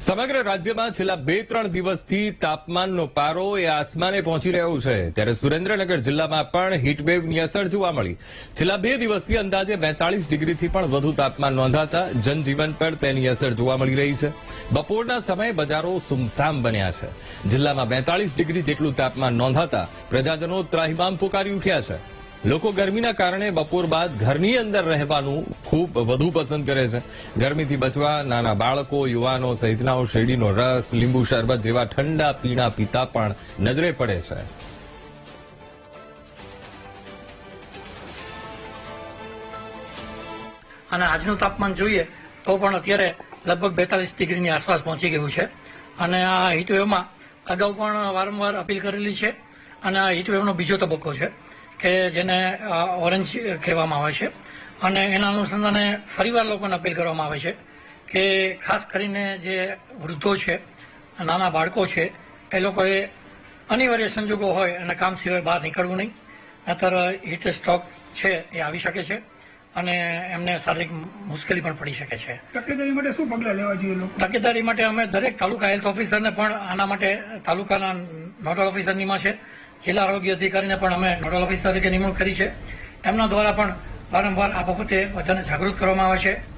સમગ્ર રાજ્યમાં છેલ્લા બે ત્રણ દિવસથી તાપમાનનો પારો એ આસમાને પહોંચી રહ્યો છે. ત્યારે સુરેન્દ્રનગર જિલ્લામાં પણ હીટવેવની અસર જોવા મળી. છેલ્લા બે દિવસથી અંદાજે બેતાળીસ ડિગ્રીથી પણ વધુ તાપમાન નોંધાતા જનજીવન પર તેની અસર જોવા મળી રહી છે. બપોરના સમયે બજારો સુમસામ બન્યા છે. જિલ્લામાં બેતાળીસ ડિગ્રી જેટલું તાપમાન નોંધાતા પ્રજાજનો ત્રાહિમામ પુકારી ઉઠ્યા છે. લોકો ગરમીના કારણે બપોર બાદ ઘરની અંદર રહેવાનું ખૂબ વધુ પસંદ કરે છે. ગરમીથી બચવા નાના બાળકો, યુવાનો સહિતનાઓ શેરડીનો રસ, લીંબુ શરબત જેવા ઠંડા પીણા પીતા પણ નજરે પડે છે. અને આજનું તાપમાન જોઈએ તો પણ અત્યારે લગભગ બેતાલીસ ડિગ્રીની આસપાસ પહોંચી ગયું છે. અને આ હિટવેવમાં અગાઉ પણ વારંવાર અપીલ કરેલી છે અને આ હીટવેવનો બીજો તબક્કો છે કે જેને ઓરેન્જ કહેવામાં આવે છે. અને એના અનુસંધાને ફરીવાર લોકોને અપીલ કરવામાં આવે છે કે ખાસ કરીને જે વૃદ્ધો છે નાના બાળકો છે એ લોકોએ અનિવાર્ય સંજોગો હોય અને કામ સિવાય બહાર નીકળવું નહીં. નહીતર હીટ સ્ટ્રોક છે એ આવી શકે છે અને એમને શારીરિક મુશ્કેલી પણ પડી શકે છે. તકેદારી માટે શું પગલાં લેવા જોઈએ તકેદારી માટે અમે દરેક તાલુકા હેલ્થ ઓફિસરને પણ આના માટે તાલુકાના નોડલ ઓફિસરનીમાં નિમા છે. જિલ્લા આરોગ્ય અધિકારીને પણ અમે નોડલ ઓફિસ તરીકે નિમણૂક કરી છે. એમના દ્વારા પણ વારંવાર આ બાબતે બધાને જાગૃત કરવામાં આવે છે.